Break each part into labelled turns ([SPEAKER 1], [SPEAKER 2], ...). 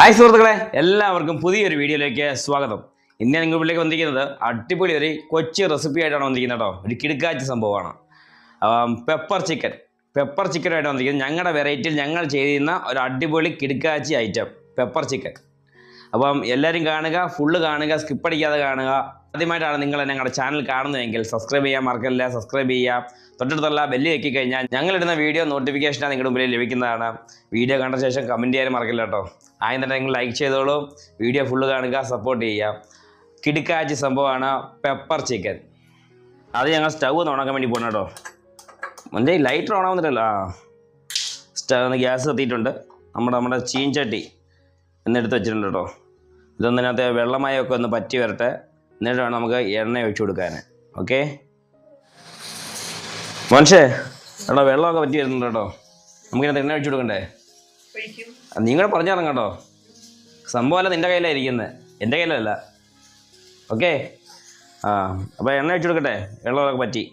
[SPEAKER 1] Hi സുഹൃത്തുക്കളെ എല്ലാവർക്കും പുതിയൊരു വീഡിയോയിലേക്ക് സ്വാഗതം. ഇന്ന് ഞാൻ നിങ്ങളിലേക്ക് വന്നിരിക്കുന്നത് അടിപൊളി ഒരു കൊച്ചു റെസിപ്പി ആയിട്ടാണ് വന്നിരിക്കുന്നത് കേട്ടോ. ഒരു കിടുക്കാച്ച സംഭവമാണ്. പെപ്പർ ചിക്കൻ പെപ്പർ ചിക്കനായിട്ട് വന്നിരിക്കുന്നത്. ഞങ്ങളുടെ വെറൈറ്റിയിൽ ഞങ്ങൾ ചെയ്തിരുന്ന ഒരു അടിപൊളി കിടുക്കാച്ചി ഐറ്റം പെപ്പർ ചിക്കൻ അപ്പം എല്ലാവരും കാണുക ഫുള്ള് കാണുക സ്കിപ്പ് അടിക്കാതെ കാണുക. ആദ്യമായിട്ടാണ് നിങ്ങൾ ഞങ്ങളുടെ ചാനൽ കാണുന്നതെങ്കിൽ സബ്സ്ക്രൈബ് ചെയ്യാൻ മറക്കല്ല? സബ്സ്ക്രൈബ് ചെയ്യുക. തൊട്ടടുത്തുള്ള ബെല്ല് ഞെക്കി കഴിഞ്ഞാൽ ഞങ്ങളിടുന്ന വീഡിയോ നോട്ടിഫിക്കേഷനാണ് നിങ്ങളുടെ മുമ്പിൽ ലഭിക്കുന്നതാണ്. വീഡിയോ കണ്ട ശേഷം കമന്റ് ചെയ്യാൻ മറക്കില്ല കേട്ടോ? ആദ്യം നിങ്ങൾ ലൈക്ക് ചെയ്തോളൂ. വീഡിയോ ഫുള്ള് കാണുക സപ്പോർട്ട് ചെയ്യുക. കിടുക്കാച്ചി സംഭവമാണ് പെപ്പർ ചിക്കൻ അത് ഞങ്ങൾ സ്റ്റൗ ഒന്ന് ഉണക്കാൻ വേണ്ടി പോകണം കേട്ടോ. മുൻപേ ലൈറ്റർ ഓണാവുന്നില്ലല്ലോ ആ. ഗ്യാസ് കത്തിയിട്ടുണ്ട്. നമ്മുടെ നമ്മുടെ ചീൻചട്ടി എന്നെടുത്ത് വെച്ചിട്ടുണ്ട് കേട്ടോ. ഇതൊന്നിനകത്ത് വെള്ളമയമൊക്കെ ഒന്ന് പറ്റി വരട്ടെ. എന്നിട്ട് വേണം നമുക്ക് എണ്ണ ഒഴിച്ചു കൊടുക്കാൻ. ഓക്കെ? മനുഷ്യേ എടാ വെള്ളമൊക്കെ പറ്റി വരുന്നുണ്ട് കേട്ടോ. നമുക്കിനകത്ത് എണ്ണ ഒഴിച്ചു കൊടുക്കണ്ടേ? നിങ്ങൾ പറഞ്ഞിറങ്ങ കേട്ടോ. സംഭവമല്ല നിന്റെ കയ്യിലാണ് ഇരിക്കുന്നത് എന്റെ കയ്യിലല്ല. ഓക്കെ? ആ അപ്പോൾ എണ്ണ ഒഴിച്ചു കൊടുക്കട്ടെ. വെള്ളമൊക്കെ പറ്റി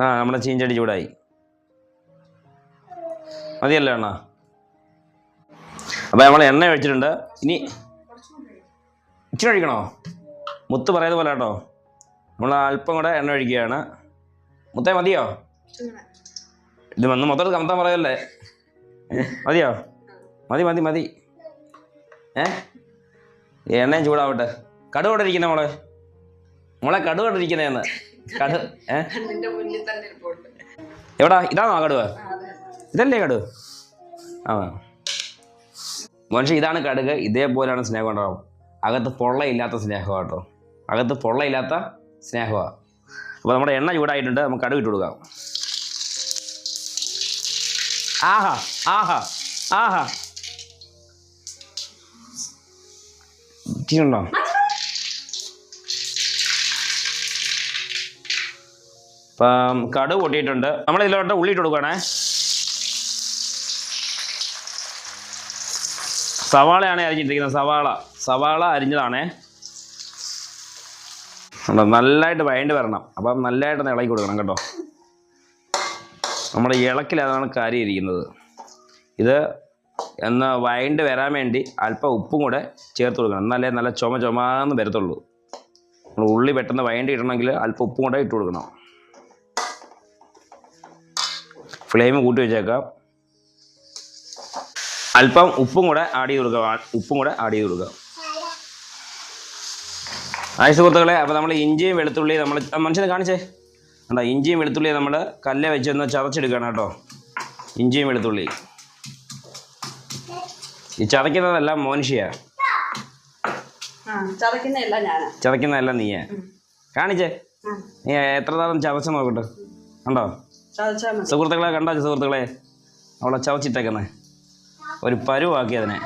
[SPEAKER 1] ആ നമ്മുടെ ചീഞ്ചട്ടി ചൂടായി. മതിയല്ലോ എണ്ണ. അപ്പോൾ നമ്മൾ എണ്ണ ഒഴിച്ചിട്ടുണ്ട്. ഇനി ഇച്ചിരി ഒഴിക്കണോ? മുത്ത് പറയുന്നത് പോലെ കേട്ടോ. നമ്മൾ അല്പം കൂടെ എണ്ണ ഒഴിക്കുകയാണ്. മുത്തേ മതിയോ? ഇത് വന്ന് മൊത്തം കമത്താൻ പറയല്ലേ? മതിയോ? മതി മതി മതി. ഏ? എണ്ണയും ചൂടാവട്ടെ. കടു ഇവിടെ ഇരിക്കുന്ന മോളെ? മോളെ കടു ഇവിടെ ഇരിക്കുന്നതെന്ന് കടു ഏ? എവിടാ? ഇതാണോ ആ കടുക്? ഇതല്ലേ കടുക്? ആ. മനുഷ്യ ഇതാണ് കടുക്. ഇതേപോലെയാണ് സ്നേഹം ഉണ്ടാവും അകത്ത് പൊള്ളയില്ലാത്ത സ്നേഹമാണ് കേട്ടോ. അകത്ത് പൊള്ളയില്ലാത്ത സ്നേഹമാണ്. അപ്പോൾ നമ്മുടെ എണ്ണ ചൂടായിട്ടുണ്ട് നമുക്ക് കടുക് ഇട്ട് കൊടുക്കാം. ആഹാ ആഹാ ആഹാ. ഇച്ചിരിയുണ്ടോ? ഇപ്പം കടുക് പൊട്ടിയിട്ടുണ്ട്. നമ്മൾ ഇതിലോട്ട് ഉള്ളി കൊടുക്കുകയാണേ സവാളയാണ് അരിഞ്ഞിട്ടിരിക്കുന്നത്. സവാള. സവാള അരിഞ്ഞതാണേ. നല്ലതായിട്ട് വഴണ്ടി വരണം. അപ്പം നല്ലതായിട്ടൊന്ന് ഇളക്കി കൊടുക്കണം കേട്ടോ. നമ്മുടെ ഇളക്കിലാണ് കാര്യം ഇരിക്കുന്നത് ഇത് എന്ന് വഴണ്ട് വരാൻ വേണ്ടി അല്പം ഉപ്പും കൂടെ ചേർത്ത് കൊടുക്കണം. എന്നാലേ നല്ല ചുമ ചുമാന്ന് വരത്തുള്ളൂ. നമ്മൾ ഉള്ളി പെട്ടെന്ന് വഴണ്ടി കിട്ടണമെങ്കിൽ അല്പം ഉപ്പും കൂടെ ഇട്ട് കൊടുക്കണം. ഫ്ലെയിം കൂട്ടി വെച്ചേക്കാം. അല്പം ഉപ്പും കൂടെ ആഡ് ചെയ്ത് കൊടുക്കുക. ഉപ്പും കൂടെ ആഡ് ചെയ്ത് കൊടുക്കുക. ആയ സുഹൃത്തുക്കളെ അപ്പോൾ നമ്മൾ ഇഞ്ചിയും വെളുത്തുള്ളിയും നമ്മൾ മനുഷ്യനെ കാണിച്ചേ. എന്താ ഇഞ്ചിയും വെളുത്തുള്ളിയും നമ്മൾ കല്ല വെച്ചൊന്ന് ചതച്ചെടുക്കണം കേട്ടോ. ഇഞ്ചിയും വെളുത്തുള്ളി ഈ ചതയ്ക്കുന്നതല്ല മോനിഷിയാണ് ചതയ്ക്കുന്നതല്ല നീയ. കാണിച്ചേ. നീ എത്ര തരം ചതച്ച് നോക്കട്ടെ. കണ്ടോ? സുഹൃത്തുക്കളെ കണ്ടോ സുഹൃത്തുക്കളെ? അവളെ ചവച്ചിട്ടേക്കുന്നേ ഒരു പരുവാക്കി അതിനെ.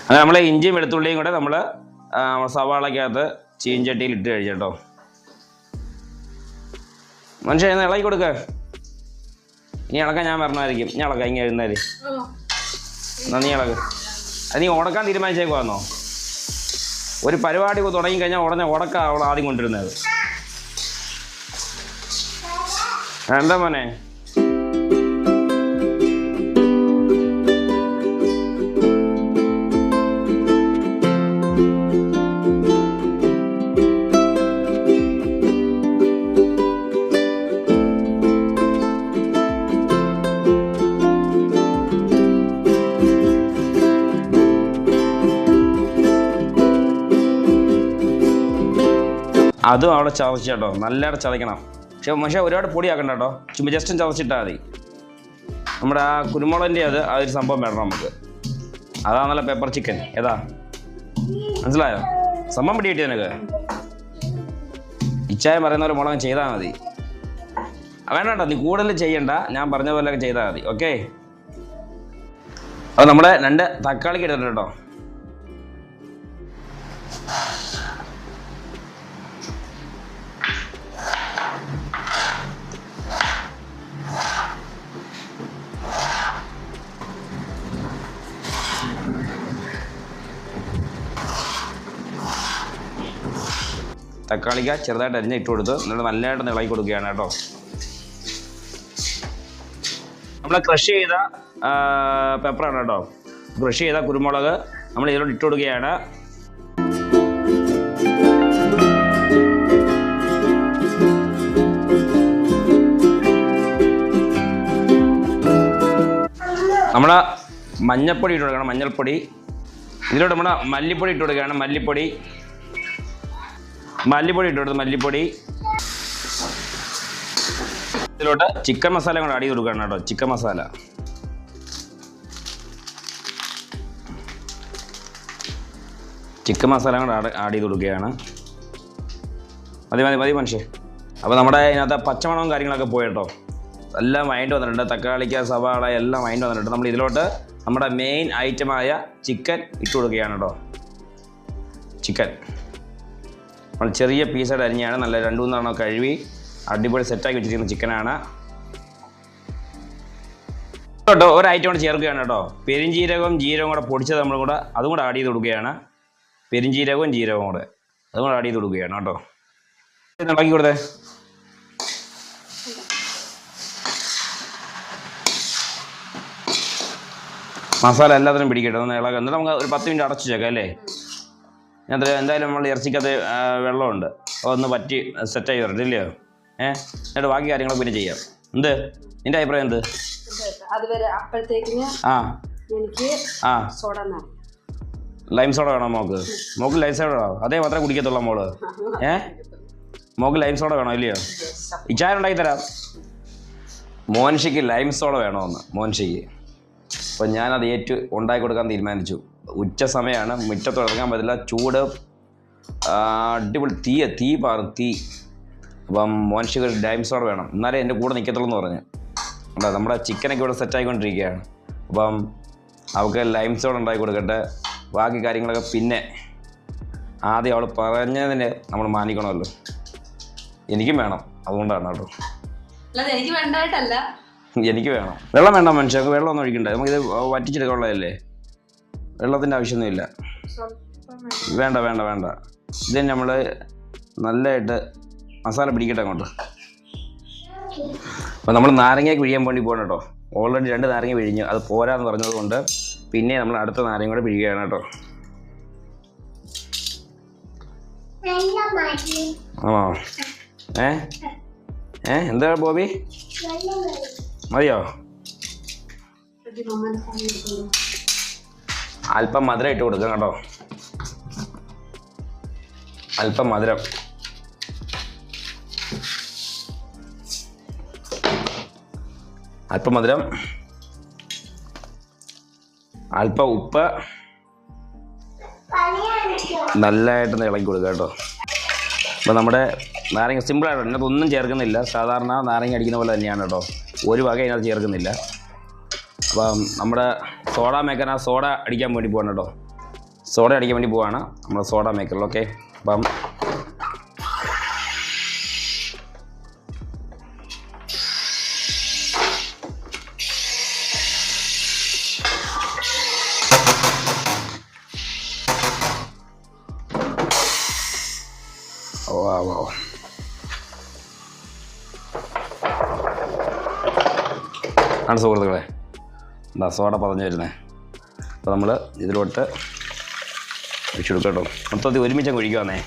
[SPEAKER 1] അങ്ങനെ നമ്മൾ ഇഞ്ചിയും വെളുത്തുള്ളിയും കൂടെ നമ്മൾ സവാളക്കകത്ത് ചീഞ്ചട്ടിയിൽ ഇട്ട് കഴിച്ചേട്ടോ മനുഷ്യ ഇന്ന് ഇളക്കി കൊടുക്ക. ഇനി ഇളക്കാൻ ഞാൻ പറഞ്ഞായിരിക്കും ഇനി ഇളക്കാം ഇങ്ങനെ എഴുന്നേര് നന്ദി ഇളക്ക്. അത് നീ ഉടക്കാൻ തീരുമാനിച്ചേക്കുവാന്നോ? ഒരു പരിപാടി തുടങ്ങി കഴിഞ്ഞാൽ ഉടനെ ഉടക്ക അവൾ ആദ്യം കൊണ്ടിരുന്നത് എന്താ മോനെ? അതും അവിടെ ചതച്ച് കേട്ടോ. നല്ലതായിട്ട് ചതയ്ക്കണം. പക്ഷെ പക്ഷേ ഒരുപാട് പൊടിയാക്കണ്ട കേട്ടോ. ചുമ്മാ ജസ്റ്റ് ചതച്ചിട്ടാൽ മതി. നമ്മുടെ ആ കുരുമുളകിന്റെ അത് ഒരു സംഭവം വേണം നമുക്ക്. അതാണല്ലോ പെപ്പർ ചിക്കൻ ഏതാ? മനസ്സിലായോ? സംഭവം പിടി കിട്ടിയ നിനക്ക്? ഇച്ചായം പറയുന്ന പോലെ മുളക് ചെയ്താൽ മതി. വേണ്ട കേട്ടോ നീ കൂടുതൽ ചെയ്യണ്ട. ഞാൻ പറഞ്ഞ പോലെയൊക്കെ ചെയ്താൽ മതി. ഓക്കെ അപ്പോൾ നമ്മുടെ രണ്ട് തക്കാളിക്ക് ഇടുന്നുണ്ട് കേട്ടോ. തക്കാളിക്ക ചെറുതായിട്ട് അരിഞ്ഞ് ഇട്ട് കൊടുത്ത് എന്നിട്ട് നല്ലതായിട്ട് ഇളക്കി കൊടുക്കുകയാണ് കേട്ടോ. നമ്മൾ ക്രഷ് ചെയ്ത പെപ്പറാണ് കേട്ടോ. ക്രഷ് ചെയ്ത കുരുമുളക് നമ്മൾ ഇതിലോട്ട് ഇട്ട് കൊടുക്കുകയാണ്. നമ്മൾ മഞ്ഞൾപ്പൊടി ഇട്ട് കൊടുക്കണം മഞ്ഞൾപ്പൊടി. ഇതിലോട്ട് നമ്മുടെ മല്ലിപ്പൊടി ഇട്ട് കൊടുക്കുകയാണ് മല്ലിപ്പൊടി. മല്ലിപ്പൊടി ഇട്ട് കൊടുത്ത് മല്ലിപ്പൊടി. ഇതിലോട്ട് ചിക്കൻ മസാല കൂടെ ആഡ് ചെയ്ത് കൊടുക്കണം കേട്ടോ ചിക്കൻ മസാല. ചിക്കൻ മസാല കൂടെ ആഡ് ആഡ് ചെയ്ത് കൊടുക്കുകയാണ്. മതി മതി മതി മനുഷ്യ. അപ്പോൾ നമ്മുടെ ഇതിനകത്ത് പച്ചമണവും കാര്യങ്ങളൊക്കെ പോയിട്ടോ എല്ലാം വൈൻഡ് വന്നിട്ടുണ്ട് തക്കാളിക്ക സവാള എല്ലാം വൈൻഡ് വന്നിട്ടുണ്ട്. നമ്മൾ ഇതിലോട്ട് നമ്മുടെ മെയിൻ ഐറ്റമായ ചിക്കൻ ഇട്ട് കൊടുക്കുകയാണ് കേട്ടോ. ചിക്കൻ. നമ്മൾ ചെറിയ പീസായിട്ട് അരിഞ്ഞാണ് നല്ല രണ്ട് മൂന്നെണ്ണം കഴുകി അടിപൊളി സെറ്റാക്കി വെച്ചിരിക്കുന്ന ചിക്കനാണ്. കേട്ടോ ഒരു ഐറ്റം കൂടെ ചേർക്കുകയാണ് കേട്ടോ. പെരിഞ്ചീരകവും ജീരകവും കൂടെ പൊടിച്ചത് നമ്മൾ കൂടെ അതും കൂടെ ആഡ് ചെയ്ത് കൊടുക്കുകയാണ്. പെരിഞ്ചീരകവും ജീരകവും കൂടെ അതും കൂടെ ആഡ് ചെയ്ത് കൊടുക്കുകയാണ് കേട്ടോ. ഇളക്കി കൊടുത്തേ? മസാല എല്ലാത്തിനും പിടിക്കട്ടെ ഒന്ന് ഇളകാം എന്നിട്ട് നമുക്ക് ഒരു പത്ത് മിനിറ്റ് അടച്ചു ചേക്കാം അല്ലേ? ഞാൻ എന്തായാലും നമ്മൾ ഇറച്ചിക്കകത്ത് വെള്ളമുണ്ട്. ഒന്ന് പറ്റി സെറ്റായി വരട്ടെ ഇല്ലയോ? ഏഹ് എന്നിട്ട് ബാക്കി കാര്യങ്ങളൊക്കെ പിന്നെ ചെയ്യാം. എന്ത്? നിന്റെ അഭിപ്രായം എന്ത്? ആ. ആ. ലൈം സോഡ വേണോ മോക്ക്? മോക്ക് ലൈം സോഡ വേണോ? അതേ മാത്രമേ കുടിക്കത്തുള്ളൂ മോൾ. ഏഹ് മോക്ക് ലൈം സോഡ വേണോ ഇല്ലയോ? ഇച്ചാരുണ്ടാക്കി തരാം. മോൻഷിക്ക് ലൈം സോഡ വേണോ എന്ന് മോൻഷിക്ക്. അപ്പോൾ ഞാനത് ഏറ്റു ഉണ്ടാക്കി കൊടുക്കാൻ തീരുമാനിച്ചു. ഉച്ച സമയമാണ് മുറ്റത്ത് ഇറങ്ങാൻ പറ്റില്ല ചൂട് അടിപൊളി തീ തീ പാറും തീ. അപ്പം മോൻഷിക്ക് ഒരു സോഡ വേണം. എന്നാലേ എന്റെ കൂടെ നിൽക്കത്തുള്ളൂ എന്ന് പറഞ്ഞു. അല്ല നമ്മുടെ ചിക്കനൊക്കെ ഇവിടെ സെറ്റായിക്കൊണ്ടിരിക്കുകയാണ് അപ്പം അവൾക്ക് ലൈം സോഡ് ഉണ്ടാക്കി കൊടുക്കട്ടെ. ബാക്കി കാര്യങ്ങളൊക്കെ പിന്നെ ആദ്യം അവൾ പറഞ്ഞതിന് നമ്മൾ മാനിക്കണമല്ലോ. എനിക്കും വേണം. അതുകൊണ്ടാണ് കേട്ടോ.
[SPEAKER 2] എനിക്ക് വേണ്ടായിട്ടല്ല
[SPEAKER 1] എനിക്ക് വേണം. വെള്ളം വേണ്ട മനുഷ്യർക്ക് വെള്ളം ഒന്നും ഒഴിക്കണ്ട. നമുക്കിത് വറ്റിച്ചെടുക്കാനുള്ളതല്ലേ വെള്ളത്തിന്റെ ആവശ്യമൊന്നുമില്ല. വേണ്ട വേണ്ട വേണ്ട. ഇത് നമ്മൾ നല്ലതായിട്ട് മസാല പിടിക്കട്ടെ അങ്ങോട്ട്. അപ്പോൾ നമ്മൾ നാരങ്ങയ്ക്ക് പിഴിയാൻ വേണ്ടി പോകണം കേട്ടോ. ഓൾറെഡി രണ്ട് നാരങ്ങ പിഴിഞ്ഞു. അത് പോരാന്ന് പറഞ്ഞതുകൊണ്ട് പിന്നെ നമ്മൾ അടുത്ത നാരങ്ങ കൂടെ പിഴിയുകയാണ് കേട്ടോ. ആ ഏ? ഏ? എന്താ ബോബി? മതിയോ. അല്പം മധുരം ഇട്ട് കൊടുക്കാം കേട്ടോ. അല്പം മധുരം. അല്പം മധുരം. അല്പം ഉപ്പ്. നല്ലതായിട്ടൊന്ന് ഇളക്കി കൊടുക്കുക കേട്ടോ. അപ്പോൾ നമ്മുടെ നാരങ്ങ സിമ്പിളായിട്ട് ഇതിനകത്ത് ഒന്നും ചേർക്കുന്നില്ല. സാധാരണ നാരങ്ങ അടിക്കുന്ന പോലെ തന്നെയാണ് കേട്ടോ. ഒരു വക അതിനകത്ത് ചേർക്കുന്നില്ല. അപ്പം നമ്മുടെ സോഡ മേക്കറിന് ആ സോഡ അടിക്കാൻ വേണ്ടി പോകണം കേട്ടോ. സോഡ അടിക്കാൻ വേണ്ടി പോവാണ്. നമ്മുടെ സോഡ മേക്കറിൽ ഓക്കെ അപ്പം സോഡ പതഞ്ഞു വരുന്നത് അപ്പോൾ നമ്മൾ ഇതിലോട്ട് ഒഴിച്ചു കൊടുക്കാം മൊത്തത്തിൽ ഒരുമിച്ച് ഒഴിക്കുവാന്നേ.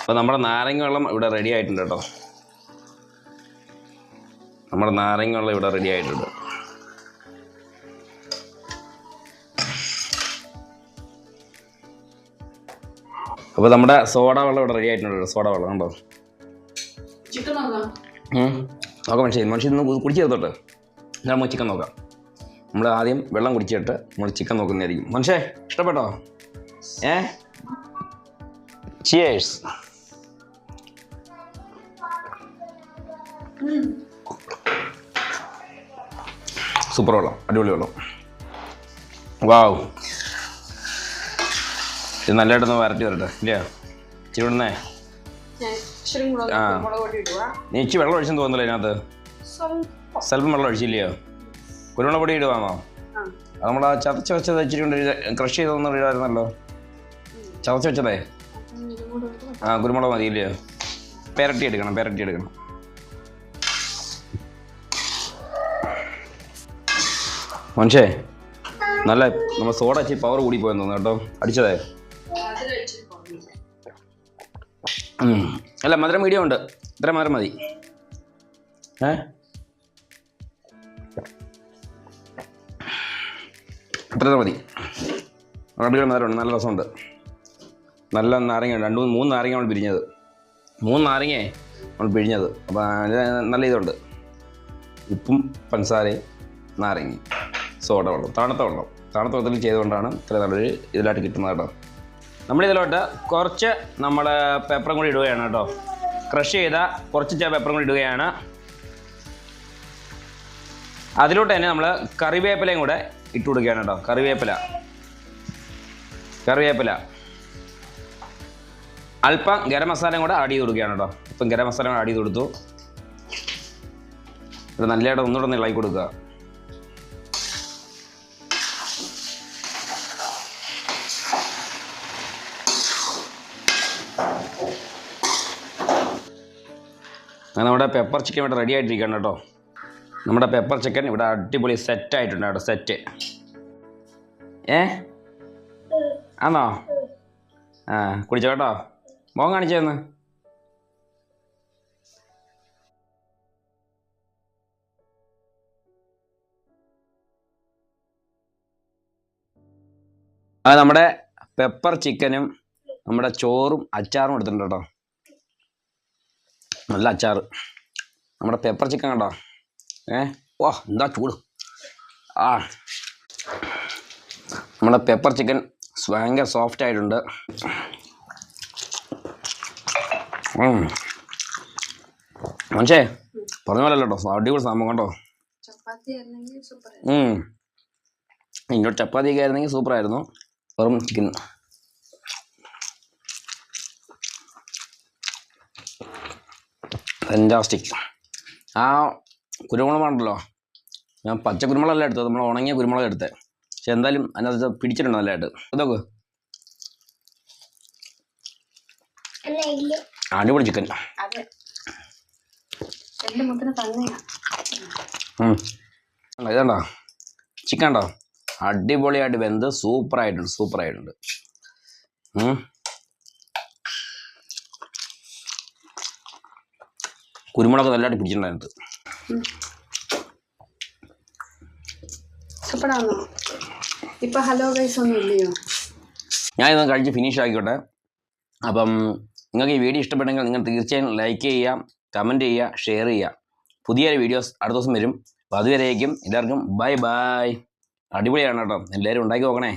[SPEAKER 1] അപ്പോൾ നമ്മുടെ നാരങ്ങ വെള്ളം ഇവിടെ റെഡി ആയിട്ടുണ്ട് കേട്ടോ. നമ്മുടെ നാരങ്ങ വെള്ളം ഇവിടെ റെഡി ആയിട്ടുണ്ട്. അപ്പോൾ നമ്മുടെ സോഡ വെള്ളം ഇവിടെ റെഡി ആയിട്ടുണ്ട് സോഡ വെള്ളം
[SPEAKER 2] ഉണ്ടോ നോക്കാം
[SPEAKER 1] മനുഷ്യൻ ഇന്ന് കുടിച്ചു ചേർത്തോട്ട് എന്നാൽ നമുക്ക് ചിക്കൻ നോക്കാം. നമ്മൾ ആദ്യം വെള്ളം കുടിച്ചിട്ട് നമ്മൾ ചിക്കൻ നോക്കുന്നതായിരിക്കും. മനുഷ്യേ ഇഷ്ടപ്പെട്ടോ? ഏ? ചിയേഴ്സ് സൂപ്പർ വെള്ളം അടിപൊളി വെള്ളം. വാവ്. ഇത് നല്ലതായിട്ടൊന്ന് വരട്ടി വരട്ടെ ഇല്ലയോ ഇച്ചിരി
[SPEAKER 2] മുളക്
[SPEAKER 1] ആ. നീ ഇച്ചിരി വെള്ളം ഒഴിച്ചെന്ന് തോന്നുന്നില്ല ഇതിനകത്ത്?
[SPEAKER 2] സ്വല്പം.
[SPEAKER 1] വെള്ളം ഒഴിച്ചില്ലയോ? കുരുമുളക് പൊടി ഇടുവാണോ നമ്മൾ ആ ചതച്ച് വെച്ചത് ഇച്ചിരി കൊണ്ട് ക്രഷ് ചെയ്തൊന്നും ഇടായിരുന്നല്ലോ ചതച്ച് വെച്ചതേ? ആ കുരുമുളക് മതിയില്ലയോ? പെരട്ടി എടുക്കണം പെരട്ടി എടുക്കണം. മനുഷ്യേ നല്ല നമ്മൾ സോഡ അച്ചി പവർ കൂടി പോയെന്ന് തോന്നുന്നു കേട്ടോ. അടിച്ചതേ. അല്ല മധുരം മീഡിയം ഉണ്ട്. ഇത്ര മധുരം മതി. ഏ? ഇത്ര മതി. അടിപൊളി മധുരമുണ്ട് നല്ല രസമുണ്ട്. നല്ല നാരങ്ങ രണ്ട് മൂന്ന് മൂന്ന് നാരങ്ങ നമ്മൾ പിരിഞ്ഞത്. മൂന്ന് നാരങ്ങയെ നമ്മൾ പിഴിഞ്ഞത്. അപ്പോൾ നല്ല ഇതുണ്ട്. ഉപ്പും പഞ്ചസാരയും നാരങ്ങ സോഡ വെള്ളം തണുത്ത വെള്ളം തണുത്ത വെള്ളത്തിൽ ചെയ്തുകൊണ്ടാണ് ഇത്ര നല്ലൊരു ഇതിലായിട്ട് കിട്ടുന്നത് കേട്ടോ. നമ്മളിതിലോട്ട് കുറച്ച് നമ്മൾ പേപ്പറും കൂടി ഇടുകയാണ് കേട്ടോ. ക്രഷ് ചെയ്ത കുറച്ച് പേപ്പറും കൂടി ഇടുകയാണ്. അതിലോട്ട് തന്നെ നമ്മൾ കറിവേപ്പിലയും കൂടെ ഇട്ട് കൊടുക്കുകയാണ് കേട്ടോ. കറിവേപ്പില. കറിവേപ്പില. അല്പം ഗരം മസാലയും കൂടെ ആഡ് ചെയ്ത് കൊടുക്കുകയാണ് കേട്ടോ. ഇപ്പം ഗരം മസാല ആഡ് ചെയ്ത് കൊടുത്തു. നല്ലതായിട്ട് ഒന്നുകൂടെ ഒന്ന് ഇളക്കി കൊടുക്കുക. അങ്ങനെ നമ്മുടെ പെപ്പർ ചിക്കൻ ഇവിടെ റെഡി ആയിട്ടിരിക്കുകയാണ് കേട്ടോ. നമ്മുടെ പെപ്പർ ചിക്കൻ ഇവിടെ അടിപൊളി സെറ്റ് ആയിട്ടുണ്ട് കേട്ടോ സെറ്റ് ഏ? ആണോ? ആ കുടിച്ചോ കേട്ടോ. മോൻ കാണിച്ചതെന്ന് നമ്മുടെ പെപ്പർ ചിക്കനും നമ്മുടെ ചോറും അച്ചാറും എടുത്തിട്ടുണ്ട് കേട്ടോ. നല്ല അച്ചാറ്. നമ്മുടെ പെപ്പർ ചിക്കൻ കണ്ടോ? ഏ? വാ എന്താ ചൂട്. ആ. നമ്മുടെ പെപ്പർ ചിക്കൻ ഭയങ്കര സോഫ്റ്റ് ആയിട്ടുണ്ട്. മനുഷ്യേ പറഞ്ഞ പോലെ കേട്ടോ അടിപൊളി സംഭവം കേട്ടോ
[SPEAKER 2] സൂപ്പർ
[SPEAKER 1] ഉം. ഇങ്ങോട്ട് ചപ്പാത്തിയൊക്കെ ആയിരുന്നെങ്കിൽ സൂപ്പറായിരുന്നു വെറും ചിക്കൻ ഫെന്റാസ്റ്റിക് ആ കുരുമുളകുണ്ടല്ലോ ഞാൻ പച്ച കുരുമുളകല്ല എടുത്തത്. നമ്മൾ ഉണങ്ങിയ കുരുമുളക് എടുത്തത് പക്ഷെ എന്തായാലും അതിനകത്ത് പിടിച്ചിട്ടുണ്ട് നല്ലതായിട്ട്. ഇതൊക്കെ. അടിപൊളി ചിക്കൻ ഇതണ്ടോ? ചിക്കൻ ഉണ്ടോ? അടിപൊളിയായിട്ട് വെന്ത് സൂപ്പറായിട്ടുണ്ട് സൂപ്പറായിട്ടുണ്ട്. കുരുമുളക് നല്ലതായിട്ട് പിടിച്ചിട്ടുണ്ടായിരുന്നു.
[SPEAKER 2] ഇപ്പൊ ഹലോ ഗൈസ് ഒന്നും ഇല്ലയോ
[SPEAKER 1] ഞാൻ ഇതൊന്ന് കഴിച്ച് ഫിനിഷ് ആക്കിക്കോട്ടെ. അപ്പം നിങ്ങൾക്ക് ഈ വീഡിയോ ഇഷ്ടപ്പെട്ടെങ്കിൽ നിങ്ങൾ തീർച്ചയായും ലൈക്ക് ചെയ്യുക കമന്റ് ചെയ്യുക ഷെയർ ചെയ്യുക. പുതിയ വീഡിയോസ് അടുത്ത ദിവസം വരും. അപ്പോൾ അതുവരേക്കും എല്ലാവർക്കും ബൈ ബൈ അടിപൊളിയാണ് കേട്ടോ. എല്ലാവരും ഉണ്ടാക്കി നോക്കണേ.